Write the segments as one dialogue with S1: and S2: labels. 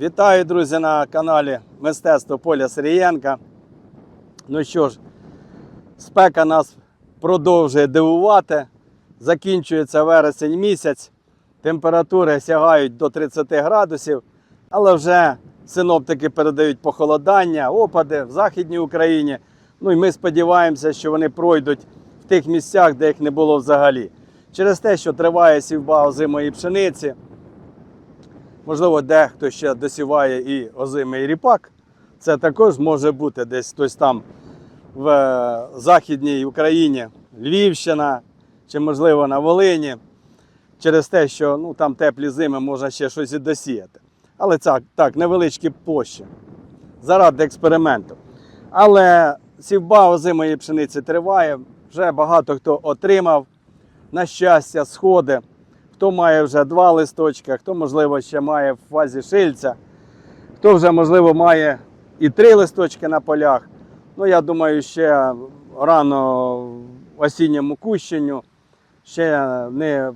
S1: Вітаю, друзі, на каналі Мистецтво Поля Сирієнка. Ну що ж, спека нас продовжує дивувати. Закінчується вересень місяць. Температури сягають до 30 градусів, але вже синоптики передають похолодання, опади в Західній Україні. Ну і ми сподіваємося, що вони пройдуть в тих місцях, де їх не було взагалі. Через те, що триває сівба озимої пшениці. Можливо, дехто ще досіває і озимий ріпак. Це також може бути десь хтось там в е, Західній Україні, Львівщина чи, можливо, на Волині. Через те, що ну, там теплі зими можна ще щось і досіяти. Але це так, невеличкі площі. Заради експерименту. Але сівба озимої пшениці триває. Вже багато хто отримав, на щастя, сходи. Хто має вже два листочка, хто, можливо, ще має в фазі шильця, хто вже, можливо, має і три листочки на полях. Ну, я думаю, ще рано в осінньому кущенню, ще не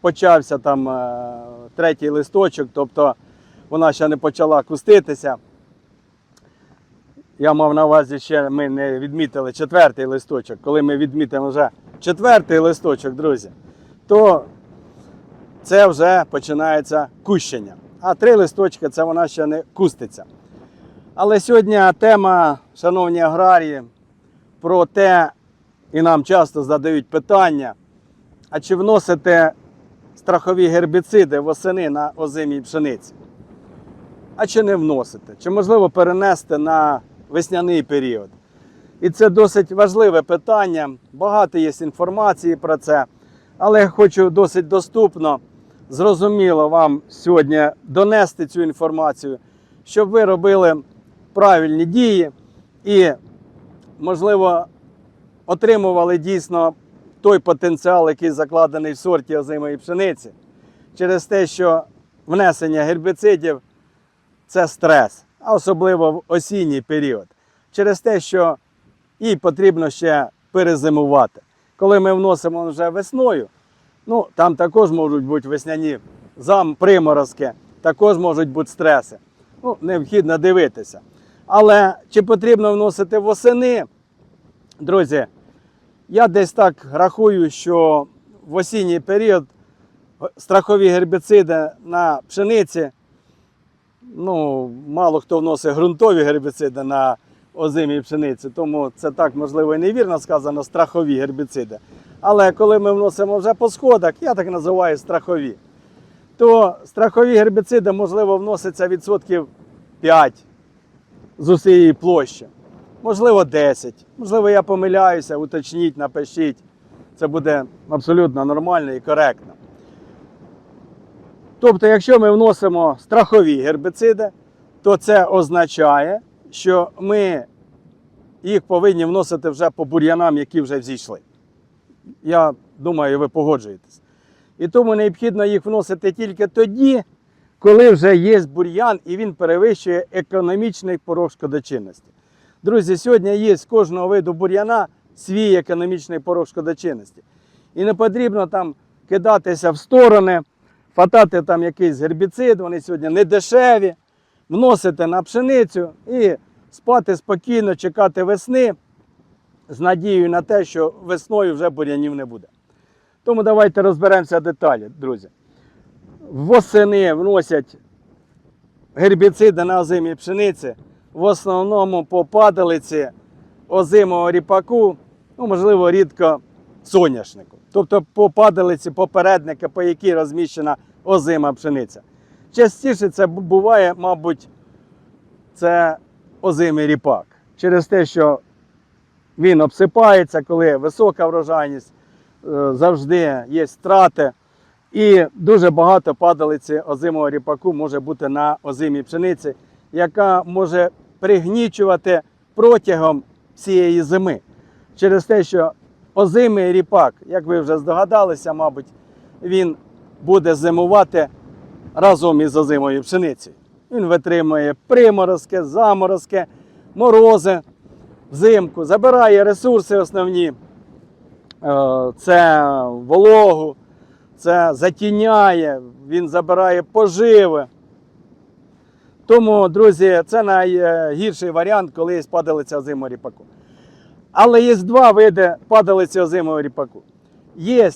S1: почався там е, третій листочок, тобто вона ще не почала куститися. Я мав на увазі ще ми не відмітили четвертий листочок. Коли ми відмітимо вже четвертий листочок, друзі, то це вже починається кущення. А три листочки це вона ще не куститься. Але сьогодні тема, шановні аграрії, про те, і нам часто задають питання, а чи вносите страхові гербіциди восени на озимій пшениці? А чи не вносите? Чи можливо перенести на весняний період? І це досить важливе питання. Багато є інформації про це, але я хочу досить доступно, зрозуміло вам сьогодні донести цю інформацію, щоб ви робили правильні дії і, можливо, отримували дійсно той потенціал, який закладений в сорті озимої пшениці, через те, що внесення гербіцидів це стрес, а особливо в осінній період, через те, що їй потрібно ще перезимувати. Коли ми вносимо вже весною, ну там також можуть бути весняні зам, також можуть бути стреси. Ну, необхідно дивитися. Але чи потрібно вносити восени? Друзі, я десь так рахую, що в осінній період страхові гербіциди на пшениці, ну, мало хто вносить ґрунтові гербіциди на озимій пшениці, тому це так, можливо, і невірно сказано, страхові гербіциди. Але коли ми вносимо вже по сходах, я так називаю страхові, то страхові гербіциди, можливо, вносяться відсотків 5 з усієї площі. Можливо, 10. Можливо, я помиляюся, уточніть, напишіть. Це буде абсолютно нормально і коректно. Тобто, якщо ми вносимо страхові гербіциди, то це означає, що ми їх повинні вносити вже по бур'янам, які вже взійшли. Я думаю, ви погоджуєтесь. І тому необхідно їх вносити тільки тоді, коли вже є бур'ян і він перевищує економічний порог шкодочинності. Друзі, сьогодні є з кожного виду бур'яна свій економічний порог шкодочинності. І не потрібно там кидатися в сторони, фатати там якийсь гербіцид, вони сьогодні не дешеві, вносити на пшеницю і спати спокійно, чекати весни з надією на те, що весною вже бур'янів не буде. Тому давайте розберемося деталі, друзі. Восени вносять гербіциди на озимій пшениці, в основному по падалиці, озимого ріпаку, ну, можливо, рідко соняшнику. Тобто по падалиці попередника, по якій розміщена озима пшениця. Частіше це буває, мабуть, це озимий ріпак. Через те, що він обсипається, коли висока врожайність, е, завжди є страти. І дуже багато падалиці озимого ріпаку може бути на озимій пшениці, яка може пригнічувати протягом всієї зими. Через те, що озимий ріпак, як ви вже здогадалися, мабуть, він буде зимувати разом із озимою пшеницею. Він витримує приморозки, заморозки, морози взимку, забирає ресурси основні, Е, це вологу, це затіняє, він забирає поживи. Тому, друзі, це найгірший варіант, коли падалиця озимого ріпаку. Але є два види падалиці озимого ріпаку. Є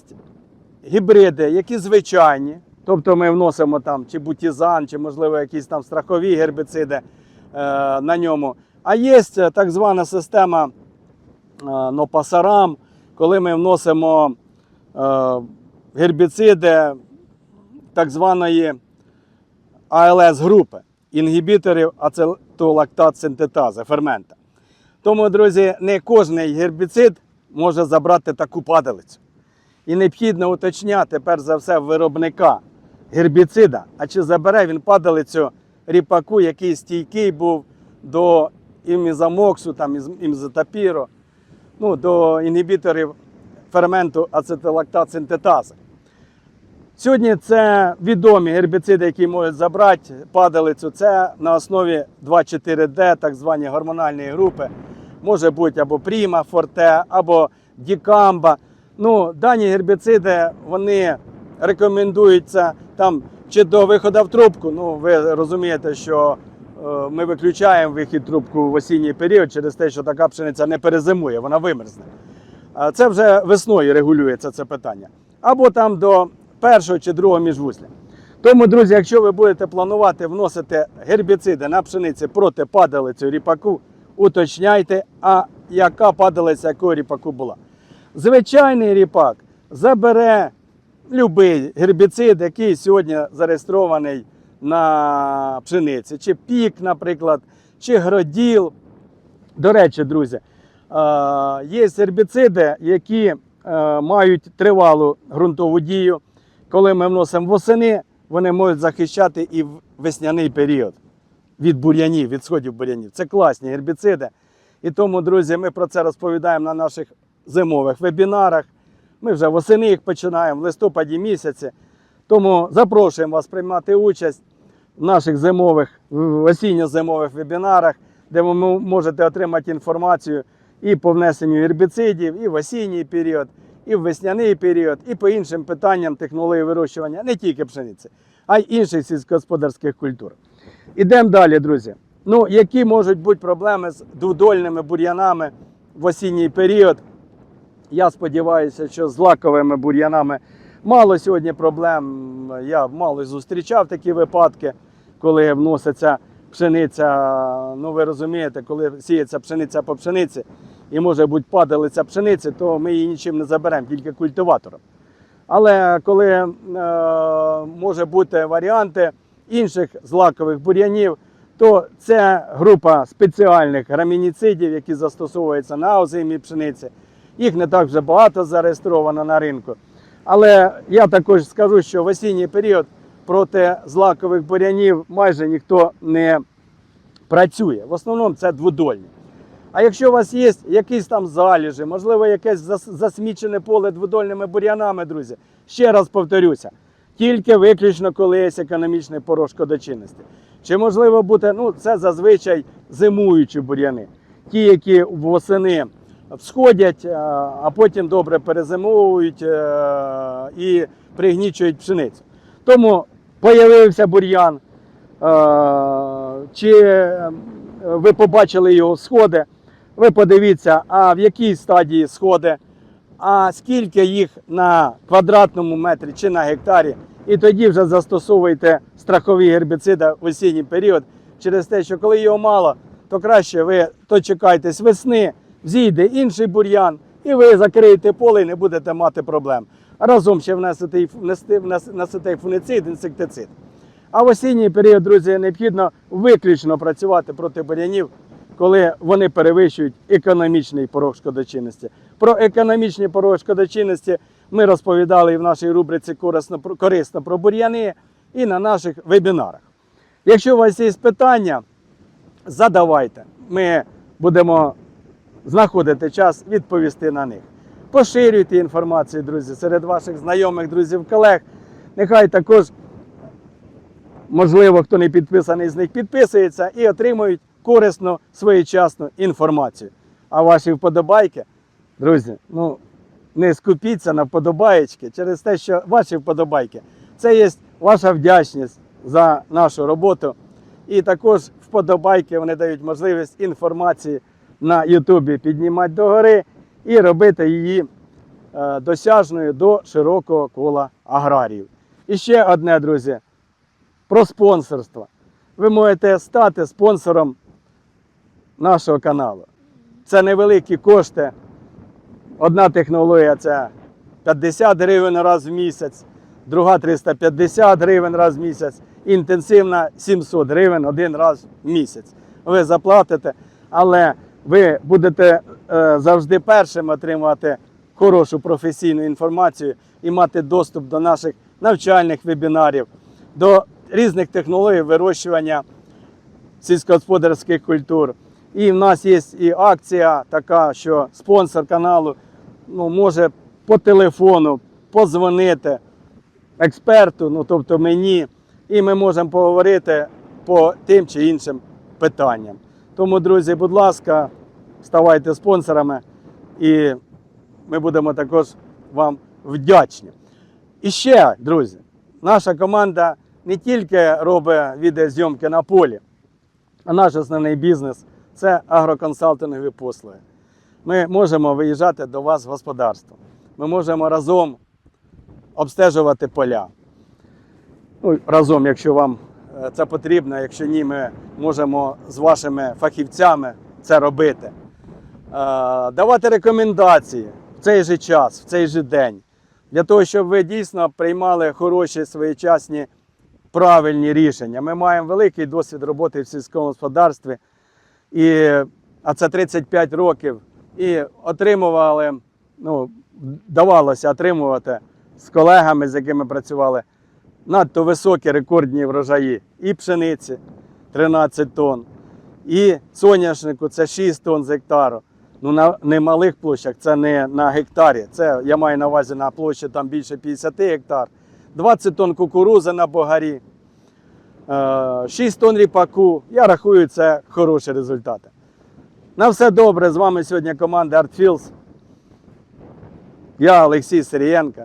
S1: гібриди, які звичайні, тобто ми вносимо там чи бутізан, чи, можливо, якісь там страхові гербіциди е, на ньому. А є так звана система е, нопасарам, коли ми вносимо е, гербіциди так званої АЛС групи, інгібіторів ацетолактат синтетази, фермента. Тому, друзі, не кожен гербіцид може забрати таку падалицю. І необхідно уточняти, перш за все, виробника гербіцида, а чи забере він падалицю ріпаку, який стійкий був до там, із- імзотапіру, ну, до інгібіторів ферменту ацетилактат синтетази. Сьогодні це відомі гербіциди, які можуть забрати падалицю. Це на основі 2,4D, так звані гормональні групи. Може бути або Пріма, Форте, або Дікамба. Ну, дані гербіциди вони рекомендуються там чи до виходу в трубку. Ну, ви розумієте, що ми виключаємо вихід трубку в осінній період через те, що така пшениця не перезимує, вона вимерзне. Це вже весною регулюється це питання. Або там до першого чи другого міжвусля. Тому, друзі, якщо ви будете планувати вносити гербіциди на пшениці проти падалиці ріпаку, уточняйте, а яка падалиця якого ріпаку була. Звичайний ріпак забере будь-який гербіцид, який сьогодні зареєстрований на пшениці, чи пік, наприклад, чи гроділ. До речі, друзі, е, є гербіциди, які е, мають тривалу ґрунтову дію. Коли ми вносимо восени, вони можуть захищати і в весняний період від бур'янів, від сходів бур'янів. Це класні гербіциди. І тому, друзі, ми про це розповідаємо на наших зимових вебінарах. Ми вже восени їх починаємо в листопаді місяці. Тому запрошуємо вас приймати участь наших зимових, осінньо-зимових вебінарах, де ви можете отримати інформацію і по внесенню гербіцидів, і в осінній період, і в весняний період, і по іншим питанням технології вирощування не тільки пшениці, а й інших сільськогосподарських культур. Ідемо далі, друзі. Ну, які можуть бути проблеми з двудольними бур'янами в осінній період? Я сподіваюся, що з лаковими бур'янами мало сьогодні проблем. Я мало зустрічав такі випадки, коли вноситься пшениця. Ну, ви розумієте, коли сіється пшениця по пшениці і може бути падалиця пшениці, то ми її нічим не заберемо, тільки культиватором. Але коли е, може бути варіанти інших злакових бур'янів, то це група спеціальних грамініцидів, які застосовуються на озимій пшениці. Їх не так вже багато зареєстровано на ринку. Але я також скажу, що в осінній період проти злакових бур'янів майже ніхто не працює. В основному це дводольні. А якщо у вас є якісь там заліжі, можливо, якесь засмічене поле дводольними бур'янами, друзі, ще раз повторюся, тільки виключно коли є економічний порог шкодочинності. Чи можливо бути, ну це зазвичай зимуючі бур'яни, ті, які восени всходять, а а потім добре перезимовують е, і пригнічують пшеницю. Тому появився бур'ян, е, чи е, ви побачили його сходи, ви подивіться, а в якій стадії сходи, а скільки їх на квадратному метрі чи на гектарі. І тоді вже застосовуйте страхові гербіциди в осінній період через те, що коли його мало, то краще ви дочекайтесь весни, взійде інший бур'ян, і ви закриєте поле і не будете мати проблем. Разом ще внесете, внести, внес- внесете й інсектицид. А в осінній період, друзі, необхідно виключно працювати проти бур'янів, коли вони перевищують економічний порог шкодочинності. Про економічний порог шкодочинності ми розповідали і в нашій рубриці корисно, корисно про бур'яни і на наших вебінарах. Якщо у вас є питання, задавайте. Ми будемо знаходити час відповісти на них. Поширюйте інформацію, друзі, серед ваших знайомих, друзів, колег. Нехай також можливо, хто не підписаний з них підписується і отримують корисну своєчасну інформацію. А ваші вподобайки, друзі, ну не скупіться на вподобаєчки через те, що ваші вподобайки це є ваша вдячність за нашу роботу. І також вподобайки вони дають можливість інформації на Ютубі піднімати догори і робити її е, досяжною до широкого кола аграріїв. І ще одне, друзі, про спонсорство. Ви можете стати спонсором нашого каналу. Це невеликі кошти. Одна технологія це 50 гривень раз в місяць, друга 350 гривень раз в місяць, інтенсивна 700 гривень один раз в місяць. Ви заплатите, але ви будете е, завжди першим отримувати хорошу професійну інформацію і мати доступ до наших навчальних вебінарів, до різних технологій вирощування сільськогосподарських культур. І в нас є і акція така, що спонсор каналу ну, може по телефону позвонити експерту, ну тобто мені, і ми можемо поговорити по тим чи іншим питанням. Тому, друзі, будь ласка, ставайте спонсорами, і ми будемо також вам вдячні. І ще, друзі, наша команда не тільки робить відеозйомки на полі, а наш основний бізнес це агроконсалтингові послуги. Ми можемо виїжджати до вас в господарство. Ми можемо разом обстежувати поля. Ну, разом, якщо вам це потрібно, якщо ні, ми можемо з вашими фахівцями це робити. Е, Давати рекомендації в цей же час, в цей же день, для того, щоб ви дійсно приймали хороші, своєчасні, правильні рішення. Ми маємо великий досвід роботи в сільському господарстві, і, а це 35 років, і отримували, ну, давалося отримувати з колегами, з якими працювали, надто високі рекордні врожаї і пшениці 13 тонн, і соняшнику це 6 тонн з гектару. Ну, на немалих площах, це не на гектарі. Це я маю на увазі на площі там більше 50 гектар. 20 тонн кукурузи на богарі, е, 6 тонн ріпаку. Я рахую, це хороші результати. На все добре. З вами сьогодні команда ArtFields. Я Олексій Сирієнко.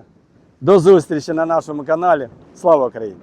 S1: До зустрічі на нашому каналі. Слава Україні!